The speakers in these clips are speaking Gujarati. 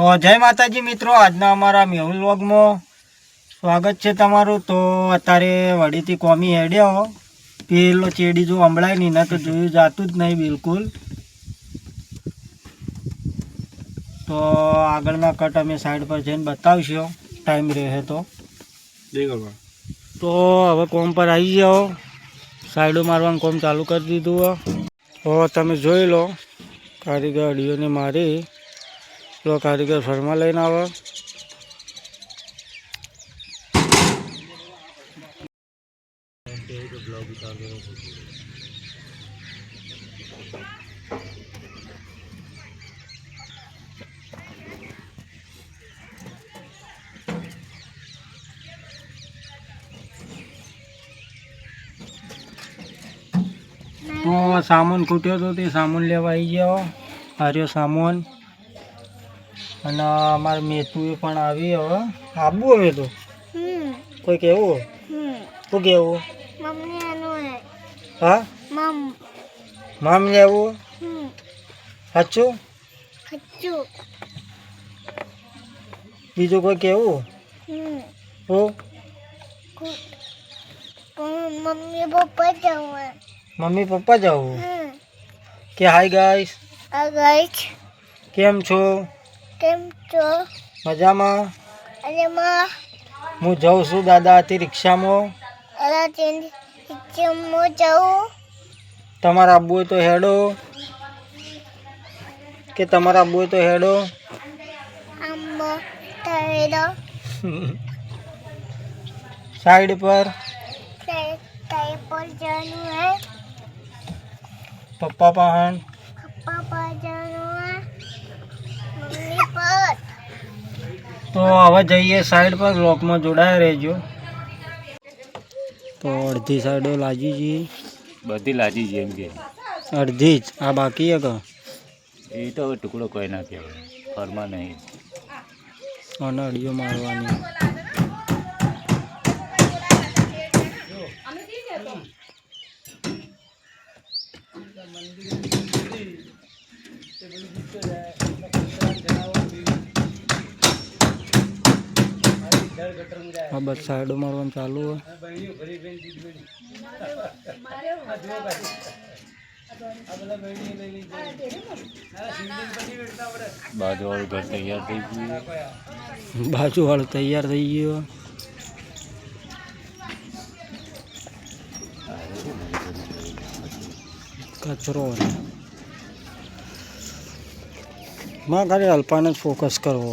તો જય માતાજી મિત્રો આજના અમારા મેહુલ વ્લોગમાં સ્વાગત છે તમારું. તો અત્યારે વડીથી કોમી હેડ્યો. પેલો ચેડી જો હંભળાય નહીં ના તો જોયું જાતું જ નહીં બિલકુલ. તો આગળના કટ અમે સાઈડ પર જઈને બતાવશો. ટાઈમ રહે તો. તો હવે કોમ પર આવી જાઓ. સાઈડો મારવાનું કોમ ચાલુ કરી દીધું હો. તો તમે જોઈ લો. કારીગર અડીઓને મારી. પેલો કારીગર ફરમાં લઈને આવે. સામાન ખૂટ્યો હતો તે સામાન લેવા આવી ગયો. હાર્યો સામાન. અને અમારે મેતુ પણ આવી હવે. આબુ હવે તો? હમ. કોઈ કેવું શું કેવું? હે. મમ. લેવું? સાચું? બીજું કોઈ કેવું? હું મમ્મી પપ્પા જવું મમ્મી પપ્પા જવું? કે હાય ગાઈસ ગાઈસ કેમ છો? કેમ છો? મજામાં. અને માં? હું જઉં છું દાદા હતી રિક્ષામાં. જમવા જવું? તમારા આબુ તો હેડો. કે તમારા આબુ તો હેડો? આંબા સાઈડ પર. તારે પર જવાનું હે. પપ્પા પાહણ. પપ્પા પર જવાનું હે મમ્મી પર તો હવે જઈએ સાઈડ પર બ્લોકમાં જોડાયા રહેજો. તો અડધી સાઈડો લાજી જઈએ બધી લાજી છે એમ કે. અડધી જ આ બાકી હે એ તો હવે ટુકડો કોઈ ના કહેવાય. ફરમાં નહીં. અને અડીઓ મારવાની. આ બસ સાઈડો મારવાનું ચાલુ બાજુવાળું ઘર તૈયાર થઈ ગયું. બાજુ વાળું તૈયાર થઈ ગયું. કચરો માં ખાલી અલ્પાને જ ફોકસ કરવો.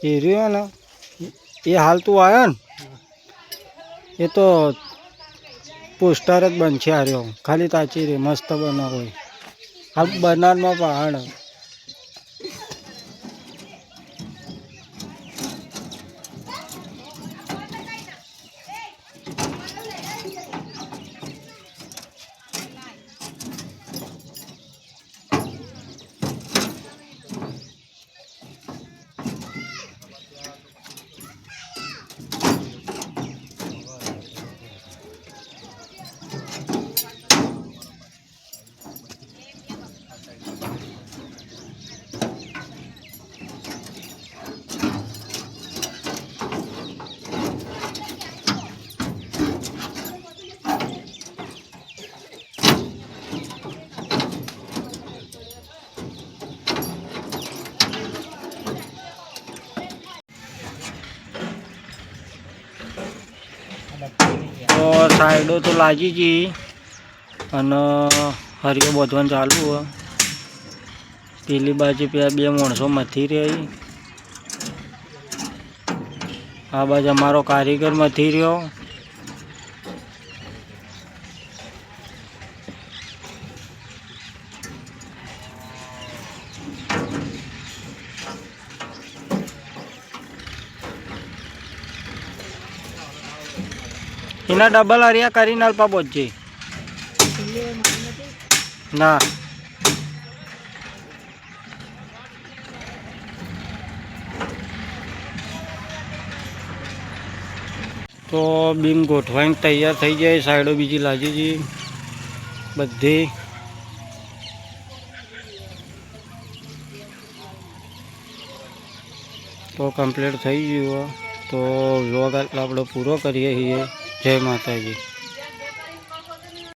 એ રહ્યો ને એ હાલતું આવ્યો ને? એ તો પોસ્ટર જ બનશે આ રહ્યો. ખાલી તાચી રે મસ્ત બનાવ હોય આ બનાવમાં પણ સાઈડો તો લાગી ગઈ. અને હરિયો બધવાનું ચાલુ હોય. પેલી બાજુ પેલા બે માણસો મથી રહી. આ બાજુ અમારો કારીગર મથી રહ્યો. એના ડબલ હરિયા કરીને અલ્પા પહોંચી ના. તો બીમ ગોઠવાઈને તૈયાર થઈ જાય સાઈડો બીજી લાજી જઈ બધી. તો કમ્પ્લીટ થઈ ગયું. તો વ્લોગ આપણે પૂરો કરીએ છીએ. જય માતાજી.